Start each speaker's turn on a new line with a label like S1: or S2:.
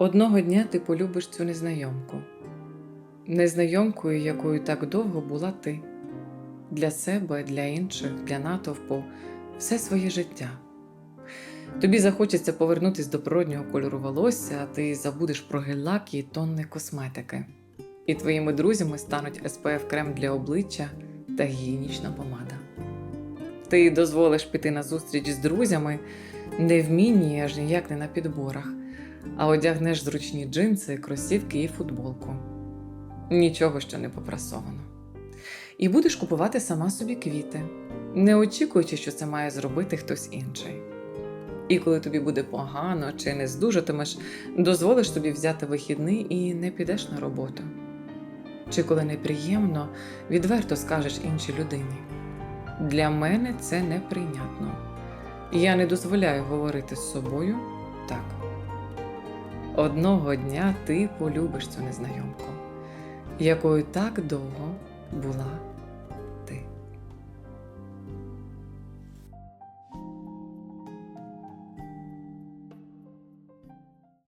S1: Одного дня ти полюбиш цю незнайомку, незнайомкою, якою так довго була ти, для себе, для інших, для натовпу, все своє життя. Тобі захочеться повернутися до природнього кольору волосся, а ти забудеш про гель-лак і тонни косметики. І твоїми друзями стануть SPF крем для обличчя та гігієнічна помада. Ти дозволиш піти на зустріч з друзями, не вмінні аж ніяк не на підборах, а одягнеш зручні джинси, кросівки і футболку. Нічого, що не попрасовано. І будеш купувати сама собі квіти, не очікуючи, що це має зробити хтось інший. І коли тобі буде погано чи не здужатимеш, дозволиш собі взяти вихідний і не підеш на роботу. Чи коли неприємно, відверто скажеш іншій людині. Для мене це неприйнятно. Я не дозволяю говорити з собою так. Одного дня ти полюбиш цю незнайомку, якою так довго була